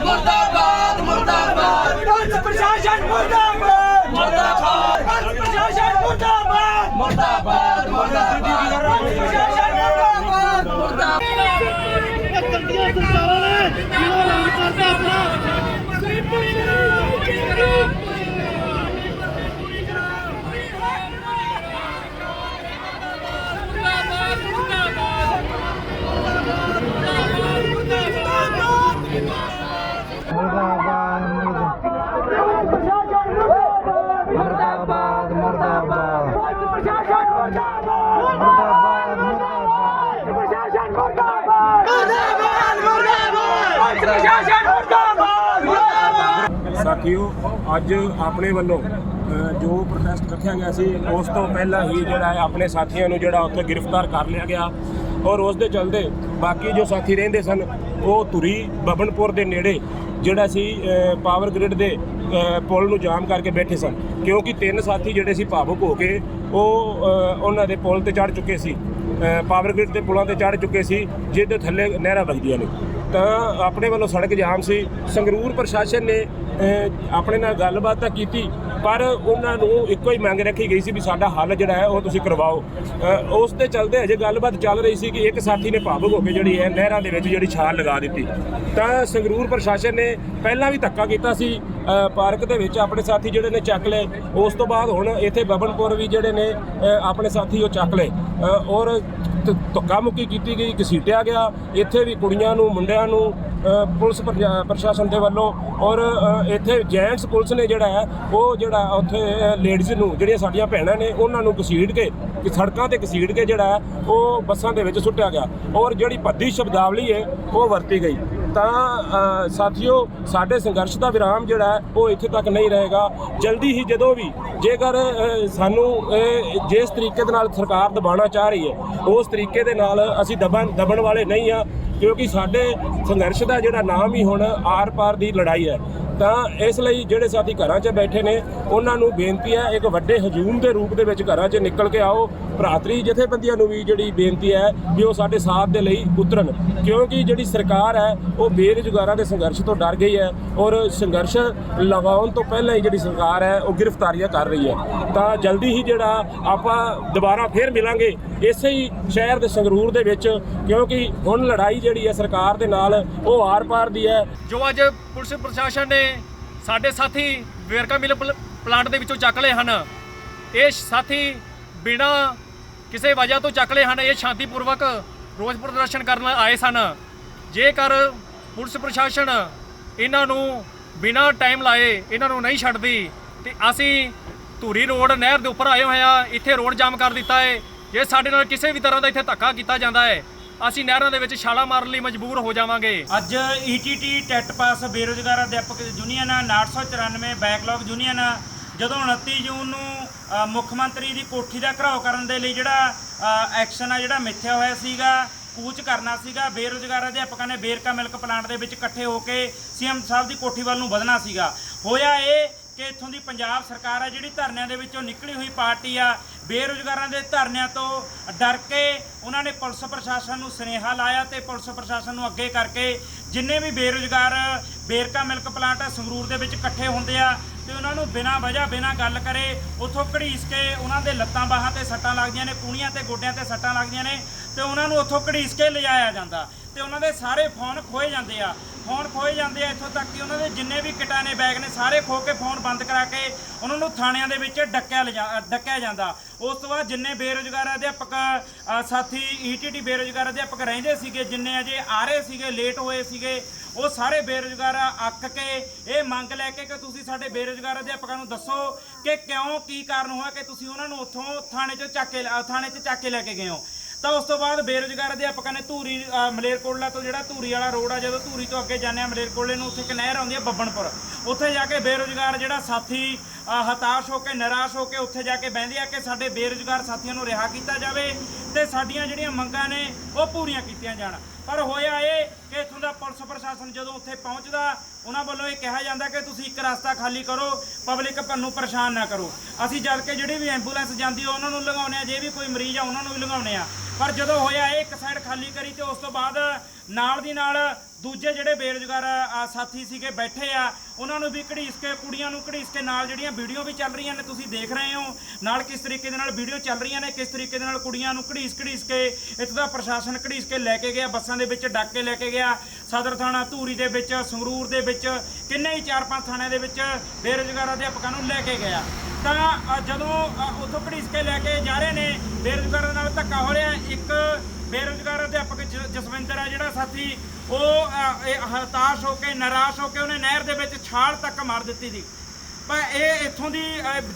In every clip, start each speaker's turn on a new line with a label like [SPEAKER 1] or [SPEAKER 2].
[SPEAKER 1] Mortais!
[SPEAKER 2] ਸਾਥੀਓ ਅੱਜ ਆਪਣੇ ਵੱਲੋਂ ਜੋ ਪ੍ਰੋਟੈਸਟ ਰੱਖਿਆ ਗਿਆ ਸੀ ਉਸ ਤੋਂ ਪਹਿਲਾਂ ਹੀ ਜਿਹੜਾ ਹੈ ਆਪਣੇ ਸਾਥੀਆਂ ਨੂੰ ਜਿਹੜਾ ਉੱਥੇ ਗ੍ਰਿਫਤਾਰ ਕਰ ਲਿਆ ਗਿਆ। ਔਰ ਉਸ ਦੇ ਚਲਦੇ ਬਾਕੀ ਜੋ ਸਾਥੀ ਰਹਿੰਦੇ ਸਨ ਉਹ ਧੁਰੀ ਬਬਨਪੁਰ ਦੇ ਨੇੜੇ ਜਿਹੜਾ ਸੀ ਅ, ਪਾਵਰ ਗ੍ਰਿਡ ਦੇ ਪੁਲ ਨੂੰ ਜਾਮ ਕਰਕੇ ਬੈਠੇ ਸਨ। ਕਿਉਂਕਿ ਤਿੰਨ ਸਾਥੀ ਜਿਹੜੇ ਸੀ ਭਾਵੁਕ ਹੋ ਕੇ ਉਹ ਉਹਨਾਂ ਦੇ ਪੁਲ ਤੇ ਚੜ ਚੁੱਕੇ ਸੀ। ਅ, ਪਾਵਰ ਗ੍ਰਿਡ ਦੇ ਪੁਲਾਂ ਤੇ ਚੜ ਚੁੱਕੇ ਸੀ ਜਿਹਦੇ ਥੱਲੇ ਨਹਿਰਾਂ ਵਗਦੀਆਂ ਨੇ। ਤਾਂ ਆਪਣੇ ਵੱਲੋਂ ਸੜਕ ਜਾਮ ਸੀ। ਸੰਗਰੂਰ ਪ੍ਰਸ਼ਾਸਨ ਨੇ ਆਪਣੇ ਨਾਲ ਗੱਲਬਾਤ ਤਾਂ ਕੀਤੀ, ਪਰ ਉਹਨਾਂ ਨੂੰ ਇੱਕੋ ਹੀ ਮੰਗ ਰੱਖੀ ਗਈ ਸੀ ਵੀ ਸਾਡਾ ਹੱਲ ਜਿਹੜਾ ਹੈ ਉਹ ਤੁਸੀਂ ਕਰਵਾਓ। ਉਸ ਦੇ ਚਲਦੇ ਅਜੇ ਗੱਲਬਾਤ ਚੱਲ ਰਹੀ ਸੀ ਕਿ ਇੱਕ ਸਾਥੀ ਨੇ ਭਾਵੁਕ ਹੋ ਕੇ ਜਿਹੜੀ ਹੈ ਨਹਿਰਾਂ ਦੇ ਵਿੱਚ ਜਿਹੜੀ ਛਾਲ ਲਗਾ ਦਿੱਤੀ। ਤਾਂ ਸੰਗਰੂਰ ਪ੍ਰਸ਼ਾਸਨ ਨੇ ਪਹਿਲਾਂ ਵੀ ਧੱਕਾ ਕੀਤਾ ਸੀ ਪਾਰਕ ਦੇ ਵਿੱਚ ਆਪਣੇ ਸਾਥੀ ਜਿਹੜੇ ਨੇ ਚੱਕ ਲਏ। ਉਸ ਤੋਂ ਬਾਅਦ ਹੁਣ ਇੱਥੇ ਬਬਨਪੁਰ ਵੀ ਜਿਹੜੇ ਨੇ ਆਪਣੇ ਸਾਥੀ ਉਹ ਚੱਕ ਲਏ। ਔਰ ਧ- ਧੱਕਾ ਮੁੱਕੀ ਕੀਤੀ ਗਈ ਘਸੀਟਿਆ ਗਿਆ। ਇੱਥੇ ਵੀ ਕੁੜੀਆਂ ਨੂੰ, ਮੁੰਡਿਆਂ ਨੂੰ ਪੁਲਿਸ ਪ੍ਰਜਾ- ਪ੍ਰਸ਼ਾਸਨ ਦੇ ਵੱਲੋਂ ਔਰ ਇੱਥੇ ਜੈਂਟਸ ਪੁਲਿਸ ਨੇ ਜਿਹੜਾ ਹੈ, ਉਹ ਜਿਹੜਾ ਉੱਥੇ ਲੇਡੀਜ਼ ਨੂੰ, ਜਿਹੜੀਆਂ ਸਾਡੀਆਂ ਭੈਣਾਂ ਨੇ, ਉਹਨਾਂ ਨੂੰ ਘਸੀਟ ਕੇ, ਕਿ ਸੜਕਾਂ ਤੇ ਘਸੀਟ ਕੇ ਜਿਹੜਾ ਹੈ, ਉਹ ਬੱਸਾਂ ਦੇ ਵਿੱਚ ਸੁੱਟਿਆ ਗਿਆ। ਔਰ ਜਿਹੜੀ ਭੱਦੀ ਸ਼ਬਦਾਵਲੀ ਹੈ ਉਹ ਵਰਤੀ ਗਈ। ਤਾਂ ਸਾਥੀਓ, ਸਾਡੇ ਸੰਘਰਸ਼ ਦਾ ਵਿਰਾਮ ਜਿਹੜਾ ਉਹ ਇੱਥੇ ਤੱਕ ਨਹੀਂ ਰਹੇਗਾ। ਜਲਦੀ ਹੀ ਜਦੋਂ ਵੀ ਜੇਕਰ ਸਾਨੂੰ ਜਿਸ ਤਰੀਕੇ ਦੇ ਨਾਲ ਸਰਕਾਰ ਦਬਾਉਣਾ ਚਾਹ ਰਹੀ ਹੈ, ਉਸ ਤਰੀਕੇ ਦੇ ਨਾਲ ਅਸੀਂ ਦਬਣ ਦਬਣ ਵਾਲੇ ਨਹੀਂ ਆ ਕਿਉਂਕਿ ਸਾਡੇ ਸੰਘਰਸ਼ ਦਾ ਜਿਹੜਾ ਨਾਮ ਹੀ ਹੁਣ ਆਰ-ਪਾਰ ਦੀ ਲੜਾਈ ਹੈ। ਤਾਂ ਇਸ ਲਈ ਜਿਹੜੇ ਸਾਥੀ ਘਰਾਂ 'ਚ ਬੈਠੇ ਨੇ, ਉਹਨਾਂ ਨੂੰ ਬੇਨਤੀ ਹੈ, ਇੱਕ ਵੱਡੇ ਹਜੂਮ ਦੇ ਰੂਪ ਦੇ ਵਿੱਚ ਘਰਾਂ 'ਚ ਨਿਕਲ ਕੇ ਆਓ। ਭਰਾਤਰੀ ਜਥੇਬੰਦੀਆਂ ਨੂੰ ਵੀ ਜਿਹੜੀ ਬੇਨਤੀ ਹੈ ਵੀ ਉਹ ਸਾਡੇ ਸਾਥ ਦੇ ਲਈ ਉਤਰਨ। ਕਿਉਂਕਿ ਜਿਹੜੀ ਸਰਕਾਰ ਹੈ, ਉਹ ਬੇਰੁਜ਼ਗਾਰਾਂ ਦੇ ਸੰਘਰਸ਼ ਤੋਂ ਡਰ ਗਈ ਹੈ ਔਰ ਸੰਘਰਸ਼ ਲਗਾਉਣ ਤੋਂ ਪਹਿਲਾਂ ਹੀ ਜਿਹੜੀ ਸਰਕਾਰ ਹੈ, ਉਹ ਗ੍ਰਿਫਤਾਰੀਆਂ ਕਰ ਰਹੀ ਹੈ। ਤਾਂ ਜਲਦੀ ਹੀ ਜਿਹੜਾ ਆਪਾਂ ਦੁਬਾਰਾ ਫੇਰ ਮਿਲਾਂਗੇ ਇਸੇ ਹੀ ਸ਼ਹਿਰ ਦੇ ਸੰਗਰੂਰ ਦੇ ਵਿੱਚ, ਕਿਉਂਕਿ ਹੁਣ ਲੜਾਈ ਜਿਹੜੀ ਹੈ ਸਰਕਾਰ ਦੇ ਨਾਲ, ਉਹ ਆਰ-ਪਾਰ ਦੀ ਹੈ।
[SPEAKER 3] ਜੋ ਅੱਜ ਪੁਲਿਸ ਪ੍ਰਸ਼ਾਸਨ ਨੇ ਸਾਡੇ ਸਾਥੀ ਵੇਰਕਾ ਮਿਲ ਪਲ- ਪਲਾਂਟ ਦੇ ਵਿੱਚੋਂ ਚੱਕ ਲਏ ਹਨ। ਇਹ ਸਾਥੀ ਬਿਨਾਂ ਕਿਸੇ ਵਜ੍ਹਾ ਤੋਂ ਚੱਕ ਲਏ ਹਨ। ਇਹ ਸ਼ਾਂਤੀਪੂਰਵਕ ਰੋਸ ਪ੍ਰਦਰਸ਼ਨ ਕਰਨ ਆਏ ਸਨ। ਜੇਕਰ ਪੁਲਿਸ ਪ੍ਰਸ਼ਾਸਨ ਇਹਨਾਂ ਨੂੰ ਬਿਨਾਂ ਟਾਈਮ ਲਾਏ ਇਹਨਾਂ ਨੂੰ ਨਹੀਂ ਛੱਡਦੀ, ਤੇ ਅਸੀਂ ਧੂਰੀ ਰੋਡ ਨਹਿਰ ਦੇ ਉੱਪਰ ਆਏ ਹੋਏ ਆ ਇੱਥੇ ਰੋਡ ਜਾਮ ਕਰ ਦਿੱਤਾ ਹੈ। ਜੇ ਸਾਡੇ ਨਾਲ ਕਿਸੇ ਵੀ ਤਰ੍ਹਾਂ ਦਾ ਇੱਥੇ ਧੱਕਾ ਕੀਤਾ ਜਾਂਦਾ ਹੈ ਅਸੀਂ ਨਹਿਰਾਂ ਦੇ ਵਿੱਚ ਛਾਲਾ ਮਾਰਨ ਲਈ ਮਜਬੂਰ ਹੋ ਜਾਵਾਂਗੇ।
[SPEAKER 4] ਅੱਜ ਈਟੀਟੀ ਟੈਟ ਪਾਸ ਬੇਰੋਜ਼ਗਾਰ ਅਧਿਆਪਕ ਯੂਨੀਅਨ 994 ਬੈਕਲੌਗ ਯੂਨੀਅਨ ਜਦੋਂ 29 ਜੂਨ ਨੂੰ ਅ, ਮੁੱਖ ਮੰਤਰੀ ਦੀ ਕੋਠੀ ਦਾ ਘਰਾਓ ਕਰਨ ਦੇ ਲਈ ਜਿਹੜਾ ਐਕਸ਼ਨ ਆ ਜਿਹੜਾ ਮਿੱਥਿਆ ਹੋਇਆ ਸੀਗਾ ਕੂਚ ਕਰਨਾ ਸੀਗਾ ਬੇਰੋਜ਼ਗਾਰ ਅਧਿਆਪਕਾਂ ਨੇ ਬੇਰਕਾ ਮਿਲਕ ਪਲਾਂਟ ਦੇ ਵਿੱਚ ਇਕੱਠੇ ਹੋ ਕੇ ਸੀਐਮ ਸਾਹਿਬ ਦੀ ਕੋਠੀ ਵੱਲ ਨੂੰ ਵਧਣਾ ਸੀਗਾ। ਹੋਇਆ ਇਹ ਕਿ ਇੱਥੋਂ ਦੀ ਪੰਜਾਬ ਸਰਕਾਰ ਆ ਜਿਹੜੀ ਧਰਨਿਆਂ ਦੇ ਵਿੱਚੋਂ ਨਿਕਲੀ ਹੋਈ ਪਾਰਟੀ ਆ ਬੇਰੁਜ਼ਗਾਰਾਂ ਦੇ ਧਰਨਿਆਂ ਤੋਂ ਡਰ ਕੇ ਉਹਨਾਂ ਨੇ ਪੁਲਿਸ ਪ੍ਰਸ਼ਾਸਨ ਨੂੰ ਸੁਨੇਹਾ ਲਾਇਆ ਤੇ ਪੁਲਿਸ ਪ੍ਰਸ਼ਾਸਨ ਨੂੰ ਅੱਗੇ ਕਰਕੇ ਜਿੰਨੇ ਵੀ ਬੇਰੁਜ਼ਗਾਰ ਬੇਰਕਾ ਮਿਲਕ ਪਲਾਂਟ ਸੰਗਰੂਰ ਦੇ ਵਿੱਚ ਇਕੱਠੇ ਹੁੰਦੇ ਆ ਤੇ ਉਹਨਾਂ ਨੂੰ ਬਿਨਾਂ ਵਜ੍ਹਾ, ਬਿਨਾਂ ਗੱਲ ਕਰੇ ਉੱਥੋਂ ਘੜੀਸ ਕੇ ਉਹਨਾਂ ਦੇ ਲੱਤਾਂ ਬਾਹਾਂ ਤੇ ਸੱਟਾਂ ਲੱਗਦੀਆਂ ਨੇ ਕੂਣੀਆਂ ਤੇ ਗੋਡਿਆਂ ਤੇ ਸੱਟਾਂ ਲੱਗਦੀਆਂ ਨੇ ਤੇ ਉਹਨਾਂ ਨੂੰ ਉੱਥੋਂ ਘੜੀਸ ਕੇ ਲਿਜਾਇਆ ਜਾਂਦਾ। ਤੇ ਉਹਨਾਂ ਦੇ ਸਾਰੇ ਫੋਨ ਖੋਏ ਜਾਂਦੇ ਆ। ਫੋਨ ਖੋਏ ਜਾਂਦੇ ਆ ਇੱਥੋਂ ਤੱਕ ਕਿ ਉਹਨਾਂ ਦੇ ਜਿੰਨੇ ਵੀ ਕਿਟਾਂ ਨੇ ਬੈਗ ਨੇ ਸਾਰੇ ਖੋ ਕੇ ਫੋਨ ਬੰਦ ਕਰਾ ਕੇ ਉਹਨਾਂ ਨੂੰ ਥਾਣਿਆਂ ਦੇ ਵਿੱਚ ਡੱਕਿਆ ਲਿਜਾ ਡੱਕਿਆ ਜਾਂਦਾ। ਉਸ ਤੋਂ ਬਾਅਦ ਜਿੰਨੇ ਬੇਰੁਜ਼ਗਾਰ ਅਧਿਆਪਕ ਅ, ਸਾਥੀ ਈਟੀਟੀ ਬੇਰੁਜ਼ਗਾਰ ਅਧਿਆਪਕ ਰਹਿੰਦੇ ਸੀਗੇ ਜਿੰਨੇ ਅਜੇ ਆ ਰਹੇ ਸੀਗੇ ਲੇਟ ਹੋਏ ਸੀਗੇ ਉਹ ਸਾਰੇ ਬੇਰੁਜ਼ਗਾਰ ਅੱਕ ਕੇ ਇਹ ਮੰਗ ਲੈ ਕੇ ਕਿ ਤੁਸੀਂ ਸਾਡੇ ਬੇਰੁਜ਼ਗਾਰ ਅਧਿਆਪਕਾਂ ਨੂੰ ਦੱਸੋ ਕਿ ਕਿਉਂ ਕੀ ਕਾਰਨ ਹੋਇਆ ਕਿ ਤੁਸੀਂ ਉਹਨਾਂ ਨੂੰ ਉੱਥੋਂ ਥਾਣੇ 'ਚੋਂ ਚੱਕ ਕੇ ਥਾਣੇ 'ਚ ਚੱਕ ਕੇ ਲੈ ਕੇ ਗਏ ਹੋ। ਤਾਂ ਉਸ ਤੋਂ ਬਾਅਦ ਬੇਰੁਜ਼ਗਾਰ ਅਧਿਆਪਕਾਂ ਨੇ ਧੂਰੀ ਅ, ਮਲੇਰਕੋਟਲਾ ਤੋਂ ਜਿਹੜਾ ਧੂਰੀ ਵਾਲਾ ਰੋਡ ਆ ਜਦੋਂ ਧੂਰੀ ਤੋਂ ਅੱਗੇ ਜਾਂਦੇ ਆ ਮਲੇਰਕੋਟਲੇ ਨੂੰ ਉੱਥੇ ਇੱਕ ਨਹਿਰ ਆਉਂਦੀ ਆ ਬੱਬਣਪੁਰ ਉੱਥੇ ਜਾ ਕੇ ਬੇਰੁਜ਼ਗਾਰ ਜਿਹੜਾ ਸਾਥੀ ਅ, ਹਤਾਸ਼ ਹੋ ਕੇ ਨਿਰਾਸ਼ ਹੋ ਕੇ ਉੱਥੇ ਜਾ ਕੇ ਬਹਿੰਦੇ ਆ ਕਿ ਸਾਡੇ ਬੇਰੁਜ਼ਗਾਰ ਸਾਥੀਆਂ ਨੂੰ ਰਿਹਾ ਕੀਤਾ ਜਾਵੇ ਤੇ ਸਾਡੀਆਂ ਜਿਹੜੀਆਂ ਮੰਗਾਂ ਨੇ ਉਹ ਪੂਰੀਆਂ ਕੀਤੀਆਂ ਜਾਣ। ਪਰ ਹੋਇਆ ਇਹ ਕਿ ਇੱਥੋਂ ਦਾ ਪੁਲਿਸ ਪ੍ਰਸ਼ਾਸਨ ਜਦੋਂ ਉੱਥੇ ਪਹੁੰਚਦਾ ਉਹਨਾਂ ਵੱਲੋਂ ਇਹ ਕਿਹਾ ਜਾਂਦਾ ਕਿ ਤੁਸੀਂ ਇੱਕ ਰਸਤਾ ਖਾਲੀ ਕਰੋ ਪਬਲਿਕ ਨੂੰ ਪਰੇਸ਼ਾਨ ਨਾ ਕਰੋ। ਅਸੀਂ ਜਦ ਕਿ ਜਿਹੜੀ ਵੀ ਐਂਬੂਲੈਂਸ ਜਾਂਦੀ ਆ ਉਹਨਾਂ ਨੂੰ ਲਗਾਉਂਦੇ ਆ ਜੇ ਵੀ ਕੋਈ ਮਰੀਜ਼ ਆ ਉਹਨਾਂ ਨੂੰ ਵੀ ਲਗਾਉਂਦੇ ਆ। ਪਰ ਜਦੋਂ ਹੋਇਆ ਇਹ, ਇੱਕ ਸਾਈਡ ਖਾਲੀ ਕਰੀ ਤੇ ਉਸ ਤੋਂ ਬਾਅਦ ਨਾਲ ਦੀ ਨਾਲ ਦੂਜੇ ਜਿਹੜੇ ਬੇਰੁਜ਼ਗਾਰ ਸਾਥੀ ਸੀਗੇ ਬੈਠੇ ਆ, ਉਹਨਾਂ ਨੂੰ ਵੀ ਘੜੀਸ ਕੇ, ਕੁੜੀਆਂ ਨੂੰ ਘੜੀਸ ਕੇ ਨਾਲ ਜਿਹੜੀਆਂ ਵੀਡੀਓ ਵੀ ਚੱਲ ਰਹੀਆਂ ਨੇ, ਤੁਸੀਂ ਦੇਖ ਰਹੇ ਹੋ। ਨਾਲ ਕਿਸ ਤਰੀਕੇ ਦੇ ਨਾਲ ਵੀਡੀਓ ਚੱਲ ਰਹੀਆਂ ਨੇ, ਕਿਸ ਤਰੀਕੇ ਦੇ ਨਾਲ ਕੁੜੀਆਂ ਨੂੰ ਘੜੀਸ ਘੜੀਸ ਕੇ ਇੱਥੋਂ ਦਾ ਪ੍ਰਸ਼ਾਸਨ ਘੜੀਸ ਕੇ ਲੈ ਕੇ ਗਿਆ, ਬੱਸਾਂ ਦੇ ਵਿੱਚ ਡੱਕ ਕੇ ਲੈ ਕੇ ਗਿਆ, ਸਦਰ ਥਾਣਾ ਧੂਰੀ ਦੇ ਵਿੱਚ, ਸੰਗਰੂਰ ਦੇ ਵਿੱਚ, ਕਿੰਨੇ ਹੀ ਚਾਰ ਪੰਜ ਥਾਣਿਆਂ ਦੇ ਵਿੱਚ ਬੇਰੁਜ਼ਗਾਰ ਅਧਿਆਪਕਾਂ ਨੂੰ ਲੈ ਕੇ ਗਿਆ। ਤਾਂ ਜਦੋਂ ਉੱਥੋਂ ਘੜੀਸ ਕੇ ਲੈ ਕੇ ਜਾ ਰਹੇ ਨੇ ਬੇਰੁਜ਼ਗਾਰਾਂ ਨਾਲ ਧੱਕਾ ਹੋ ਰਿਹਾ ਇੱਕ ਬੇਰੁਜ਼ਗਾਰ ਅਧਿਆਪਕ ਜ- ਜਸਵਿੰਦਰ ਹੈ ਜਿਹੜਾ ਸਾਥੀ ਉਹ ਅ, ਹਤਾਸ਼ ਹੋ ਕੇ ਨਿਰਾਸ਼ ਹੋ ਕੇ ਉਹਨੇ ਨਹਿਰ ਦੇ ਵਿੱਚ ਛਾਲ ਤੱਕ ਮਾਰ ਦਿੱਤੀ ਸੀ। ਪਰ ਇਹ ਇੱਥੋਂ ਦੀ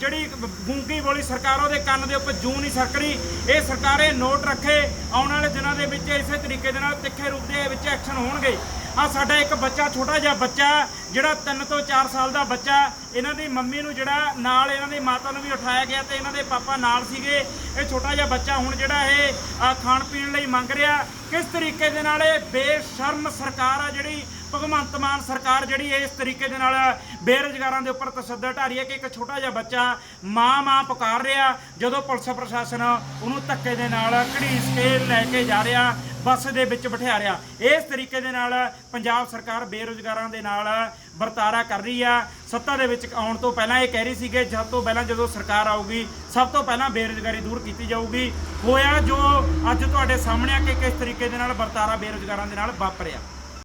[SPEAKER 4] ਜਿਹੜੀ ਗੂੰਗੀ ਬੋਲੀ ਸਰਕਾਰ ਉਹਦੇ ਕੰਨ ਦੇ ਉੱਪਰ ਜੂੰ ਨਹੀਂ ਸਰਕਰੀ ਇਹ ਸਰਕਾਰ ਇਹ ਨੋਟ ਰੱਖੇ ਆਉਣ ਵਾਲੇ ਦਿਨਾਂ ਦੇ ਵਿੱਚ ਇਸੇ ਤਰੀਕੇ ਦੇ ਨਾਲ ਤਿੱਖੇ ਰੂਪ ਦੇ ਵਿੱਚ ਐਕਸ਼ਨ ਹੋਣਗੇ। ਆ ਸਾਡਾ ਇੱਕ ਬੱਚਾ, ਛੋਟਾ ਜਿਹਾ ਬੱਚਾ, ਜਿਹੜਾ 3 ਤੋਂ 4 ਸਾਲ ਦਾ ਬੱਚਾ, ਇਹਨਾਂ ਦੀ ਮੰਮੀ ਨੂੰ ਜਿਹੜਾ ਨਾਲ ਇਹਨਾਂ ਦੀ ਮਾਤਾ ਨੂੰ ਵੀ ਉਠਾਇਆ ਗਿਆ ਤੇ ਇਹਨਾਂ ਦੇ ਪਾਪਾ ਨਾਲ ਸੀਗੇ। ਇਹ ਛੋਟਾ ਜਿਹਾ ਬੱਚਾ ਹੁਣ ਜਿਹੜਾ ਇਹ ਖਾਣ ਪੀਣ ਲਈ ਮੰਗ ਰਿਹਾ। ਕਿਸ ਤਰੀਕੇ ਦੇ ਨਾਲ ਇਹ ਬੇਸ਼ਰਮ ਸਰਕਾਰ ਆ ਜਿਹੜੀ, ਭਗਵੰਤ ਮਾਨ ਸਰਕਾਰ ਜਿਹੜੀ ਇਸ ਤਰੀਕੇ ਦੇ ਨਾਲ ਬੇਰੁਜ਼ਗਾਰਾਂ ਦੇ ਉੱਪਰ ਤਸੱਦਦ ਢਾਰੀ ਰਹੀ ਹੈ ਕਿ ਇੱਕ ਛੋਟਾ ਜਿਹਾ ਬੱਚਾ ਮਾਂ ਮਾਂ ਪੁਕਾਰ ਰਿਹਾ, ਜਦੋਂ ਪੁਲਿਸ ਪ੍ਰਸ਼ਾਸਨ ਉਹਨੂੰ ਧੱਕੇ ਦੇ ਨਾਲ ਘੜੀਸ ਕੇ ਲੈ ਕੇ ਜਾ ਰਿਹਾ। ਬੱਸ ਦੇ ਵਿੱਚ ਬਿਠਾ ਰਿਹਾ ਇਸ ਤਰੀਕੇ ਦੇ ਨਾਲ ਪੰਜਾਬ ਸਰਕਾਰ ਬੇਰੁਜ਼ਗਾਰਾਂ ਦੇ ਨਾਲ ਵਰਤਾਰਾ ਕਰ ਰਹੀ ਆ। ਸੱਤਾ ਦੇ ਵਿੱਚ ਆਉਣ ਤੋਂ ਪਹਿਲਾਂ ਇਹ ਕਹਿ ਰਹੀ ਸੀ ਕਿ ਜਦ ਤੋਂ ਪਹਿਲਾਂ ਜਦੋਂ ਸਰਕਾਰ ਆਊਗੀ, ਸਭ ਤੋਂ ਪਹਿਲਾਂ ਬੇਰੁਜ਼ਗਾਰੀ ਦੂਰ ਕੀਤੀ ਜਾਊਗੀ। ਹੋਇਆ ਜੋ ਅੱਜ ਤੁਹਾਡੇ ਸਾਹਮਣੇ ਆ ਕਿ ਕਿਸ ਤਰੀਕੇ ਦੇ ਨਾਲ ਵਰਤਾਰਾ ਬੇਰੁਜ਼ਗਾਰਾਂ ਦੇ ਨਾਲ ਵਾਪਰਿਆ।